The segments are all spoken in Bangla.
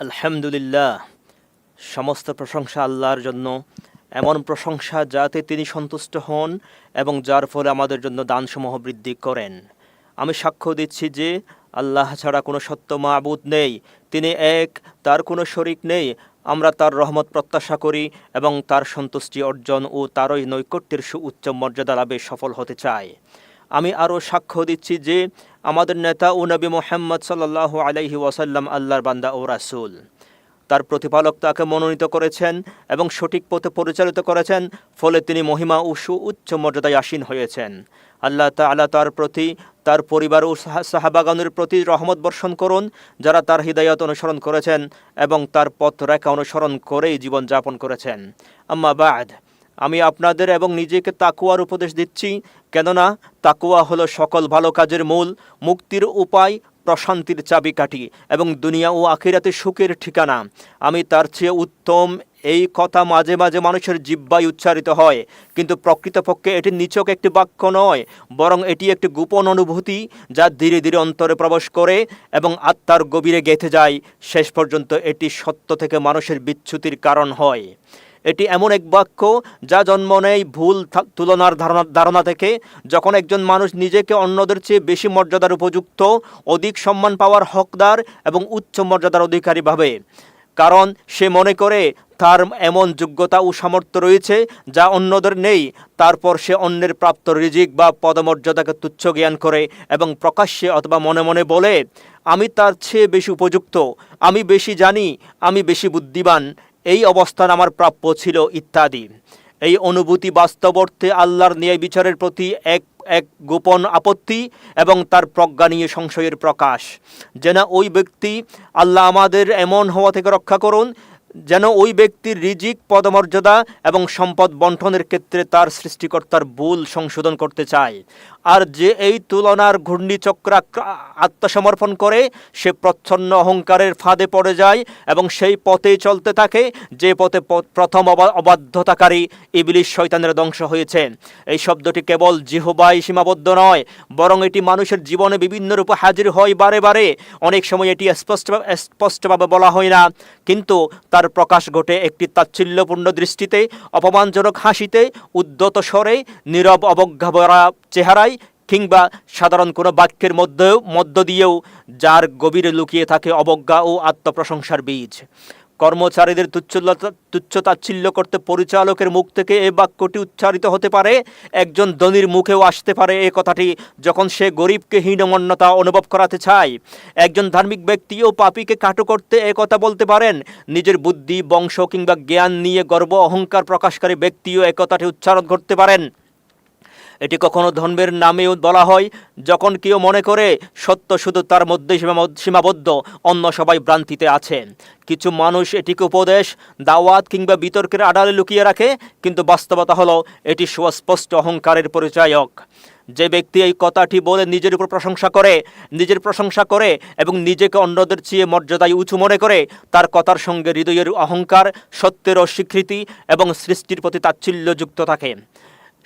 আলহামদুলিল্লাহ, সমস্ত প্রশংসা আল্লাহর জন্য। এমন প্রশংসা যাতে তিনি সন্তুষ্ট হন এবং যার ফলে আমাদের জন্য দানসমূহ বৃদ্ধি করেন। আমি সাক্ষ্য দিচ্ছি যে আল্লাহ ছাড়া কোনো সত্য মাবুদ নেই। তিনি এক, তার কোনো শরিক নেই। আমরা তার রহমত প্রত্যাশা করি এবং তার সন্তুষ্টি অর্জন ও তারই নৈকট্যের সুউচ্চ মর্যাদা লাভে সফল হতে চাই। আমি আরও সাক্ষ্য দিচ্ছি যে আমাদের নেতা ও নবী মোহাম্মদ সাল্লাহ আলাইহি ওয়াসাল্লাম আল্লাহর বান্দা ও রাসূল। তার প্রতিপালক তাকে মনোনীত করেছেন এবং সঠিক পথে পরিচালিত করেছেন, ফলে তিনি মহিমা ও সুউচ্চ মর্যাদায় আসীন হয়েছেন। আল্লাহ তাআলা তার প্রতি, তার পরিবার ও সাহা- সাহাবাগণের প্রতি রহমত বর্ষণ করুন, যারা তার হৃদায়ত অনুসরণ করেছেন এবং তার পথ রেখা অনুসরণ করেই জীবনযাপন করেছেন। আম্মা বাদ। আমি আপনাদের এবং নিজেকে তাকুয়ার উপদেশ দিচ্ছি, কেননা তাকুয়া হলো সকল ভালো কাজের মূল, মুক্তির উপায়, প্রশান্তির চাবিকাঠি এবং দুনিয়া ও আখিরাতে সুখের ঠিকানা। আমি তার চেয়ে উত্তম, এই কথা মাঝে মাঝে মানুষের জিব্বায় উচ্চারিত হয়, কিন্তু প্রকৃতপক্ষে এটি নিচক একটি বাক্য নয়, বরং এটি একটি গোপন অনুভূতি যা ধীরে ধীরে অন্তরে প্রবেশ করে এবং আত্মার গভীরে গেঁথে যায়। শেষ পর্যন্ত এটি সত্য থেকে মানুষের বিচ্যুতির কারণ হয়। এটি এমন এক বাক্য যা জন্ম নেয় ভুল তুলনার ধারণা ধারণা থেকে। যখন একজন মানুষ নিজেকে অন্যদের চেয়ে বেশি মর্যাদার উপযুক্ত, অধিক সম্মান পাওয়ার হকদার এবং উচ্চ মর্যাদার অধিকারী ভাবে। কারণ সে মনে করে, তার এমন যোগ্যতা ও সামর্থ্য রয়েছে যা অন্যদের নেই। তারপর সে অন্যের প্রাপ্ত রিজিক বা পদমর্যাদাকে তুচ্ছ জ্ঞান করে এবং প্রকাশ্যে অথবা মনে মনে বলে, আমি তার চেয়ে বেশি উপযুক্ত। আমি বেশি জানি। আমি বেশি বুদ্ধিমান। এই অবস্থান আমার প্রাপ্য ছিল ইত্যাদি। এই অনুভূতি বাস্তবর্থে আল্লাহর ন্যায় বিচারের প্রতি এক এক গোপন আপত্তি এবং তার প্রজ্ঞা নিয়ে সংশয়ের প্রকাশ। যেন ওই ব্যক্তি আল্লাহ আমাদের এমন হওয়া থেকে রক্ষা করুন যেন ওই ব্যক্তির রিজিক, পদমর্যাদা এবং সম্পদ বন্টনের ক্ষেত্রে তার সৃষ্টিকর্তার ভুল সংশোধন করতে চায়। আর যে এই তুলনার ঘূর্ণিচক্র আত্মসমর্পণ করে, সে প্রচ্ছন্ন অহংকারের ফাঁদে পড়ে যায় এবং সেই পথেই চলতে থাকে, যে পথে প্রথম অবা- অবাধ্যতাকারী ইবলিশ শয়তানের ধ্বংস হয়েছে। এই শব্দটি কেবল জিহবাই সীমাবদ্ধ নয়, বরং এটি মানুষের জীবনে বিভিন্ন রূপে হাজির হয় বারে বারে। অনেক সময় এটি স্পষ্ট স্পষ্টভাবে বলা হয় না, কিন্তু তার প্রকাশ ঘটে একটি তাচ্ছিল্যপূর্ণ দৃষ্টিতে, অপমানজনক হাসিতে, উদ্যত স্বরে, নীরব অবজ্ঞা ভরা চেহারায় কিংবা সাধারণ কোনো বাক্যের মধ্যেও, মধ্য দিয়েও, যার গভীরে লুকিয়ে থাকে অবজ্ঞা ও আত্মপ্রশংসার বীজ। কর্মচারীদের তুচ্ছতাচ্ছিল্য করতে পরিচালকের মুখ থেকে এই বাক্যটি উচ্চারিত হতে পারে। একজন ধনীর মুখেও আসতে পারে এই কথাটি যখন সে গরিবকে হীনমন্যতা অনুভব করাতে চায়। একজন ধার্মিক ব্যক্তিও পাপীকে কাটু করতে এ কথা বলতে পারেন। নিজের বুদ্ধি, বংশ কিংবা জ্ঞান নিয়ে গর্ব, অহংকার প্রকাশকারী ব্যক্তিও এ কথাটি উচ্চারণ করতে পারেন। এটি কখনো ধর্মের নামেও বলা হয়, যখন কেউ মনে করে সত্য শুধু তার মধ্যে সীমাবদ্ধ- অন্য সবাই ভ্রান্তিতে আছে। কিছু মানুষ এটিকে উপদেশ, দাওয়াত কিংবা বিতর্কের আড়ালে লুকিয়ে রাখে, কিন্তু বাস্তবতা হলো এটি সুস্পষ্ট অহংকারের পরিচায়ক। যে ব্যক্তি এই কথাটি বলে নিজের উপর প্রশংসা করে, নিজের প্রশংসা করে এবং নিজেকে অন্যদের চেয়ে মর্যাদায় উঁচু মনে করে, তার কথার সঙ্গে হৃদয়ের অহংকার, সত্যের অস্বীকৃতি এবং সৃষ্টির প্রতি তাচ্ছিল্য যুক্ত থাকে।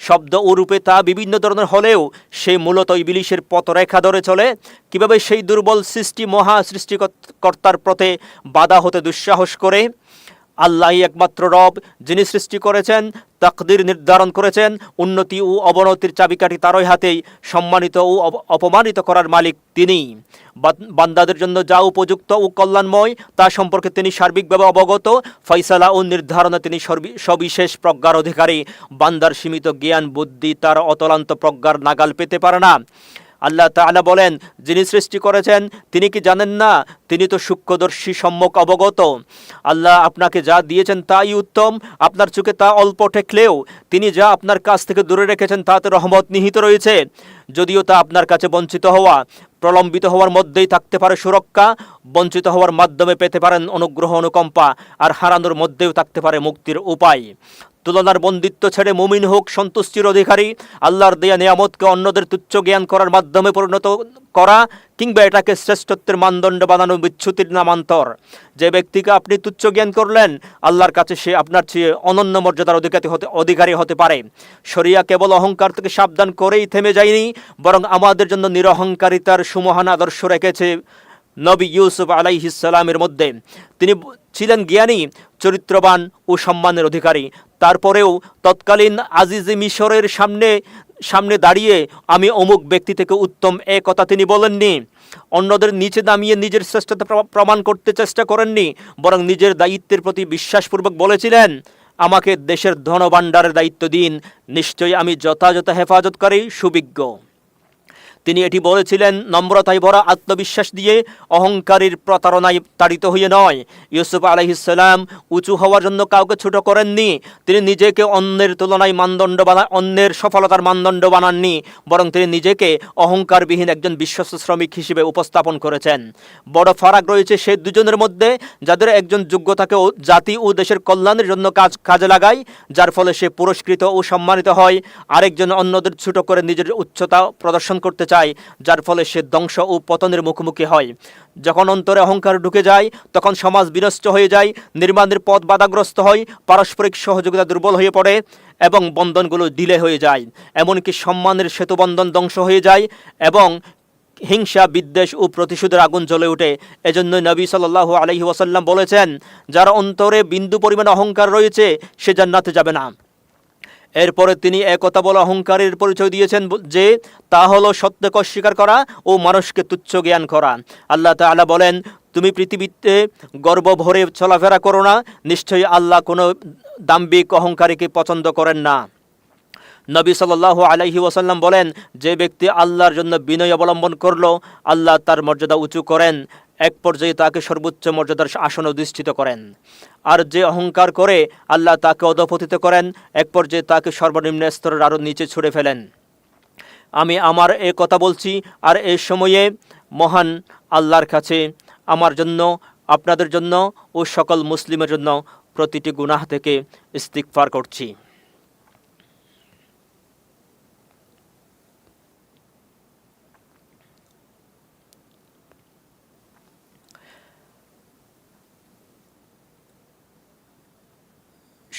শব্দ ও রূপে তা বিভিন্ন ধরনের হলেও সে মূলত ইবিলিশের পথরেখা ধরে চলে। কীভাবে সেই দুর্বল সৃষ্টি মহা সৃষ্টিকর্তার পথে বাধা হতে দুঃসাহস করে? আল্লাহই একমাত্র রব, যিনি সৃষ্টি করেছেন, তাকদির নির্ধারণ করেছেন, উন্নতি ও অবনতির চাবিকাঠি তারই হাতেই সম্মানিত ও অপমানিত করার মালিক তিনি। বান্দাদের জন্য যা উপযুক্ত ও কল্যাণময়, তা সম্পর্কে তিনি সার্বিকভাবে অবগত, ফয়সালা ও নির্ধারণে তিনি সবিশেষ প্রজ্ঞার অধিকারী। বান্দার সীমিত জ্ঞান, বুদ্ধি তার অতলান্ত প্রজ্ঞার নাগাল পেতে পারে না। আল্লাহ তাআলা বলেন, যিনি সৃষ্টি করেছেন, তিনি কি জানেন না? তিনি তো সূক্ষ্মদর্শী, সম্যক, অবগত। আল্লাহ আপনাকে যা দিয়েছেন তাই উত্তম, আপনার চোখে তা অল্প ঠেকলেও তিনি যা আপনার কাছ থেকে দূরে রেখেছেন তাতে রহমত নিহিত রয়েছে। যদিও তা আপনার কাছে বঞ্চিত হওয়া, প্রলম্বিত হওয়ার মধ্যেই থাকতে পারে সুরক্ষা, বঞ্চিত হওয়ার মাধ্যমে পেতে পারেন অনুগ্রহ, অনুকম্পা, আর হারানোর মধ্যেও থাকতে পারে মুক্তির উপায়। তুলনার বন্দিত্ব ছেড়ে মুমিন হোক সন্তুষ্টির অধিকারী, আল্লাহর দেয়া নিয়ামতকে অন্যদের তুচ্ছ জ্ঞান করার মাধ্যমে পরিণত করা কিংবা এটাকে শ্রেষ্ঠত্বের মানদণ্ড বানানো বিচ্ছুতির নামান্তর। যে ব্যক্তিকে আপনি তুচ্ছ জ্ঞান করলেন, আল্লাহর কাছে সে আপনার চেয়ে অনন্য মর্যাদার অধিকারী হতে অধিকারী হতে পারে। শরিয়া কেবল অহংকার থেকে সাবধান করেই থেমে যায়নি, বরং আমাদের জন্য নিরহংকারিতার সুমহান আদর্শ রেখেছে নবী ইউসুফ আলাইহিসালামের মধ্যে। তিনি ছিলেন জ্ঞানী, চরিত্রবান ও সম্মানের অধিকারী। তারপরেও তৎকালীন আজিজি মিশরের সামনে সামনে দাঁড়িয়ে আমি অমুক ব্যক্তি থেকে উত্তম এ কথা তিনি বলেননি। অন্যদের নিচে নামিয়ে নিজের শ্রেষ্ঠতা প্রমাণ করতে চেষ্টা করেননি, বরং নিজের দায়িত্বের প্রতি বিশ্বাসপূর্বক বলেছিলেন, আমাকে দেশের ধনভাণ্ডারের দায়িত্ব দিন, নিশ্চয়ই আমি যথাযথ হেফাজতকারী, সুবিজ্ঞ। তিনি এটি বলেছিলেন, নম্রতায় ভরা আত্মবিশ্বাস দিয়ে অহংকারীর প্রতারণায় তাড়িত হয়ে নয়। ইউসুফ আলহিসাল্লাম উঁচু হওয়ার জন্য কাউকে ছোট করেননি। তিনি নিজেকে অন্যের তুলনায় মানদণ্ড বানা, অন্যের সফলতার মানদণ্ড বানাননি, বরং তিনি নিজেকে অহংকারবিহীন একজন বিশ্বস্ত শ্রমিক হিসেবে উপস্থাপন করেছেন। বড় ফারাক রয়েছে সে দুজনের মধ্যে যাদের একজন যোগ্যতাকে জাতি ও দেশের কল্যাণের জন্য কাজ, কাজে লাগায়, যার ফলে সে পুরস্কৃত ও সম্মানিত হয়। আরেকজন অন্যদের ছোট করে নিজের উচ্চতা প্রদর্শন করতে চায়, যার ফলে সে ধ্বংস ও পতনের মুখোমুখি হয়। যখন অন্তরে অহংকার ঢুকে যায়, তখন সমাজ বিনষ্ট হয়ে যায়, নির্মাণের পথ বাধাগ্রস্ত হয়, পারস্পরিক সহযোগিতা দুর্বল হয়ে পড়ে এবং বন্ধনগুলো ডিলে হয়ে যায়। এমনকি সম্মানের সেতুবন্ধন ধ্বংস হয়ে যায় এবং হিংসা, বিদ্বেষ ও প্রতিশোধের আগুন জ্বলে ওঠে। এজন্য নবী সাল্লাহ আলহি ওয়াসাল্লাম বলেছেন, যার অন্তরে বিন্দু পরিমাণ অহংকার রয়েছে, সে জান্নাতে যাবে না। এরপরে তিনি একথা বলে অহংকারের পরিচয় দিয়েছেন যে তা হলো সত্যকে অস্বীকার করা ও মানুষকে তুচ্ছ জ্ঞান করা। আল্লাহ তাআলা বলেন, তুমি পৃথিবীতে গর্ব ভরে চলাফেরা করো না, নিশ্চয়ই আল্লাহ কোনো দাম্বিক অহংকারীকে পছন্দ করেন না। নবী সাল্লাহ আলাইহি ওসাল্লাম বলেন, যে ব্যক্তি আল্লাহর জন্য বিনয় অবলম্বন করল, আল্লাহ তার মর্যাদা উঁচু করেন। এক পর্যায়ে তাকে সর্বোচ্চ মর্যাদার আসন অধিষ্ঠিত করেন। আর যে অহংকার করে, আল্লাহ তাকে অধপতিত করেন, এক পর্যায়ে তাকে সর্বনিম্ন স্তরের আরও নিচে ছুড়ে ফেলেন। আমি আমার এ কথা বলছি, আর এই সময়ে মহান আল্লাহর কাছে, আমার জন্য, আপনাদের জন্য ও সকল মুসলিমের জন্য প্রতিটি গুনাহ থেকে ইস্তিকফার করছি।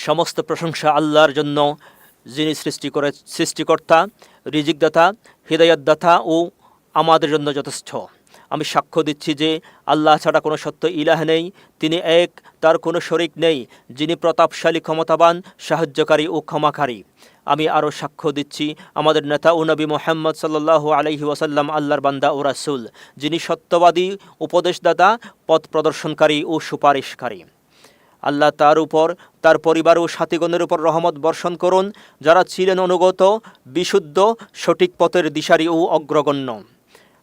সমস্ত প্রশংসা আল্লাহর জন্য, যিনি সৃষ্টি করে, সৃষ্টিকর্তা, রিজিকদাতা হৃদয়তদাতা ও আমাদের জন্য যথেষ্ট। আমি সাক্ষ্য দিচ্ছি যে আল্লাহ ছাড়া কোনো সত্য ইলাহ নেই, তিনি এক, তার কোনো শরিক নেই, যিনি প্রতাপশালী, ক্ষমতাবান, সাহায্যকারী ও ক্ষমাকারী। আমি আরও সাক্ষ্য দিচ্ছি আমাদের নেতা ও নবী মোহাম্মদ সাল্লাহ আলহি ওয়াসাল্লাম, আল্লাহর বান্দা ও রাসুল, যিনি সত্যবাদী, উপদেশদাতা, পথ প্রদর্শনকারী ও সুপারিশকারী। আল্লাহ তার উপর, তার পরিবার ও সাথীগণের উপর রহমত বর্ষণ করুন, যারা ছিলেন অনুগত, বিশুদ্ধ, সঠিক পথের দিশারি ও অগ্রগণ্য।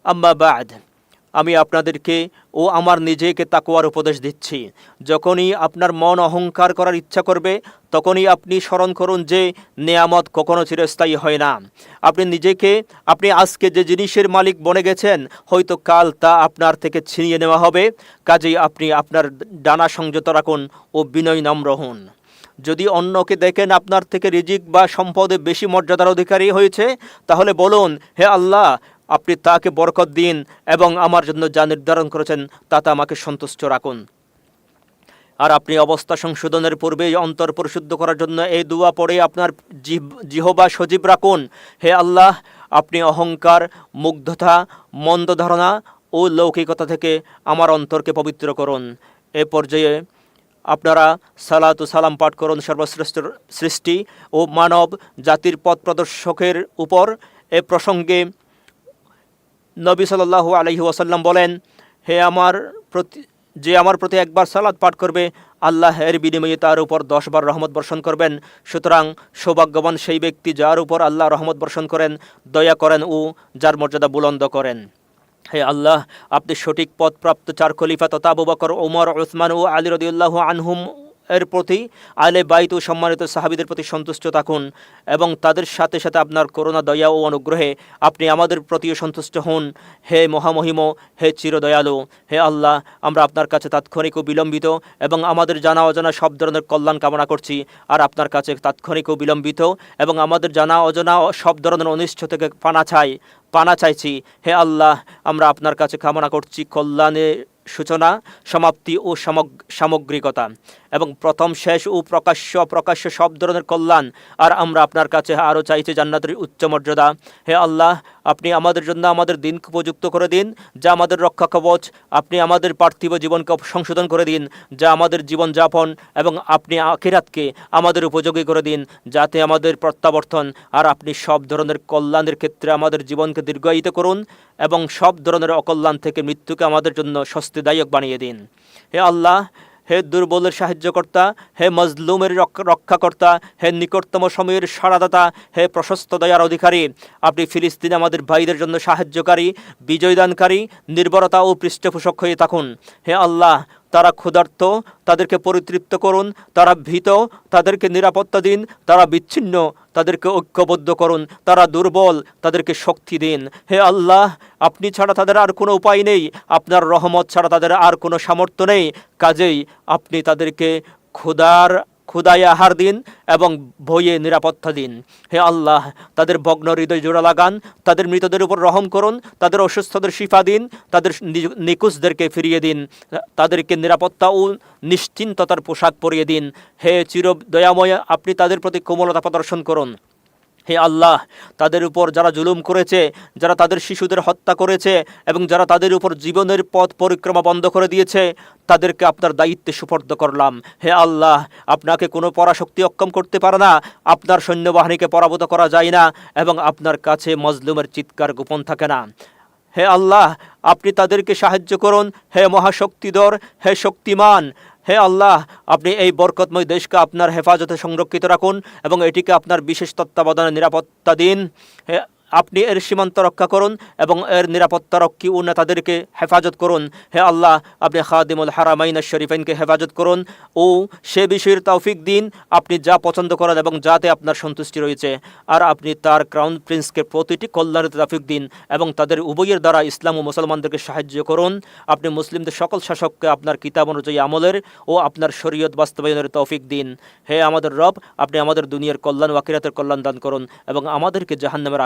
আম্মা বাদ। আমি আপনাদেরকে ও আমার নিজেকে তাকুয়ার উপদেশ দিচ্ছি। যখনই আপনার মন অহংকার করার ইচ্ছা করবে, তখনই আপনি স্মরণ করুন যে নেয়ামত কখনো চিরস্থায়ী হয় না। আপনি নিজেকে, আপনি আজকে যে জিনিসের মালিক বনে গেছেন, হয়তো কাল তা আপনার থেকে ছিনিয়ে নেওয়া হবে। কাজেই আপনি আপনার ডানা সংযত রাখুন ও বিনয় নম্র হন। যদি অন্যকে দেখেন আপনার থেকে রিজিক বা সম্পদে বেশি মর্যাদার অধিকারী হয়েছে, তাহলে বলুন, হে আল্লাহ আপনি তাকে বরকত দিন এবং আমার জন্য যা নির্ধারণ করেছেন তাতে আমাকে সন্তুষ্ট রাখুন। আর আপনি অবস্থা সংশোধনের পূর্বেই অন্তর পরিশুদ্ধ করার জন্য এই দুয়া পড়ে আপনার জিহ, জিহবা সজীব রাখুন। হে আল্লাহ, আপনি অহংকার, মুগ্ধতা, মন্দ ধারণা ও লৌকিকতা থেকে আমার অন্তরকে পবিত্র করুন। এ পর্যায়ে আপনারা সালাত সালাম পাঠ করুন সর্বশ্রেষ্ঠ সৃষ্টি ও মানব জাতির পথ প্রদর্শকের উপর। এ প্রসঙ্গে নবী সাল্লাহ আলহি ওয়াসাল্লাম বলেন, হে আমার প্রতি যে আমার প্রতি একবার সালাদ পাঠ করবে, আল্লাহ এর বিনিময়ে তার উপর দশবার রহমত বর্ষণ করবেন। সুতরাং সৌভাগ্যবান সেই ব্যক্তি যার উপর আল্লাহ রহমত বর্ষণ করেন, দয়া করেন ও যার মর্যাদা বুলন্দ করেন। হে আল্লাহ, আপনি সঠিক পদপ্রাপ্ত চার খলিফা তথা আবু বকর ওমর ওসমান ও আলী রদিউল্লাহ আনহুম এর প্রতি আলে বাইত ও সম্মানিত সাহাবিদের প্রতি সন্তুষ্ট থাকুন এবং তাদের সাথে সাথে আপনার করুণা, দয়া ও অনুগ্রহে আপনি আমাদের প্রতিও সন্তুষ্ট হন। হে মহামহিম, হে চিরদয়ালু, হে আল্লাহ, আমরা আপনার কাছে তাৎক্ষণিক ও বিলম্বিত এবং আমাদের জানা অজানা সব ধরনের কল্যাণ কামনা করছি। আর আপনার কাছে তাৎক্ষণিক ও বিলম্বিত এবং আমাদের জানা অজানা সব ধরনের অনিষ্ট থেকে পানা চাই, পানা চাইছি। হে আল্লাহ, আমরা আপনার কাছে কামনা করছি কল্যাণের সূচনা, সমাপ্তি ও সামগ- সামগ্রিকতা। এবং প্রথম শেষ ও প্রকাশ্য প্রকাশ্য সব ধরনের কল্যাণ। আর আমরা আপনার কাছে আরও চাইছি জান্নাতের উচ্চ মর্যাদা। হে আল্লাহ, আপনি আমাদের জন্য আমাদের দিনকে উপযুক্ত করে দিন, যা আমাদের রক্ষা কবচ, আপনি আমাদের পার্থিব জীবনকে সংশোধন করে দিন, যা আমাদের জীবনযাপন এবং আপনি আখিরাতকে আমাদের উপযোগী করে দিন, যাতে আমাদের প্রত্যাবর্তন আর আপনি সব ধরনের কল্যাণের ক্ষেত্রে আমাদের জীবনকে দীর্ঘায়িত করুন এবং সব ধরনের অকল্যাণ থেকে মৃত্যুকে আমাদের জন্য স্বস্তিদায়ক বানিয়ে দিন। হে আল্লাহ হে দুর্বলের সাহায্যকর্তা, হে মজলুমের রক্ষ- রক্ষাকর্তা, হে নিকটতম সময়ের সারাদাতা হে প্রশস্ত দয়ার অধিকারী, আপনি ফিলিস্তিন আমাদের ভাইদের জন্য সাহায্যকারী, বিজয়দানকারী, নির্ভরতা ও পৃষ্ঠপোষক হয়ে থাকুন। হে আল্লাহ তারা ক্ষুধার্ত, তাদেরকে পরিতৃপ্ত করুন, তারা ভীত, তাদেরকে নিরাপত্তা দিন, তারা বিচ্ছিন্ন, তাদেরকে ঐক্যবদ্ধ করুন, তারা দুর্বল, তাদেরকে শক্তি দিন। হে আল্লাহ, আপনি ছাড়া তাদের আর কোনো উপায় নেই, আপনার রহমত ছাড়া তাদের আর কোনো সামর্থ্য নেই। কাজেই আপনি তাদেরকে ক্ষুধার ক্ষুদায় আহার দিন এবং ভয়ে নিরাপত্তা দিন। হে আল্লাহ, তাদের ভগ্ন হৃদয় জোড়া লাগান, তাদের মৃতদের উপর রহম করুন, তাদের অসুস্থদের শিফা দিন, তাদের নিকুশদেরকে ফিরিয়ে দিন, তাদেরকে নিরাপত্তা ও নিশ্চিন্ততার পোশাক পরিয়ে দিন। হে চির দয়াময় আপনি তাদের প্রতি কোমলতা প্রদর্শন করুন। হে আল্লাহ, তাদের উপর যারা জুলুম করেছে, যারা তাদের শিশুদের হত্যা করেছে এবং যারা তাদের উপর জীবনের পথ পরিক্রমা বন্ধ করে দিয়েছে, তাদেরকে আপনার দায়িত্বে সুপর্দ করলাম। হে আল্লাহ, আপনাকে কোনো পরাশক্তি অক্ষম করতে পারে না, আপনার সৈন্যবাহিনীকে পরাভূত করা যায় না এবং আপনার কাছে মজলুমের চিৎকার গোপন থাকে না। হে আল্লাহ, আপনি তাদেরকে সাহায্য করুন। হে মহাশক্তিধর, হে শক্তিমান হে আল্লাহ, আপনি এই বরকতময় দেশকে আপনার হেফাজতে সংরক্ষিত রাখুন এবং এটিকে আপনার বিশেষ তত্ত্বাবধানে নিরাপত্তা দিন। হে আপনি এর সীমান্ত রক্ষা করুন এবং এর নিরাপত্তা রক্ষী ও নেতাদেরকে হেফাজত করুন। হে আল্লাহ, আপনি খাদিমুল হারামাইন শরীফাইনকে হেফাজত করুন ও সে বিষয়ের তৌফিক দিন। আপনি যা পছন্দ করেন এবং যাতে আপনার সন্তুষ্টি রয়েছে। আর আপনি তার ক্রাউন প্রিন্সকে প্রতিটি কল্যাণের তৌফিক দিন এবং তাদের উভয়ের দ্বারা ইসলাম ও মুসলমানদেরকে সাহায্য করুন। আপনি মুসলিমদের সকল শাসককে আপনার কিতাব অনুযায়ী আমলের ও আপনার শরীয়ত বাস্তবায়নের তৌফিক দিন। হে আমাদের রব, আপনি আমাদের দুনিয়ার কল্যাণ ওয়াকিরাতের কল্যাণ দান করুন এবং আমাদেরকে জাহান্নামের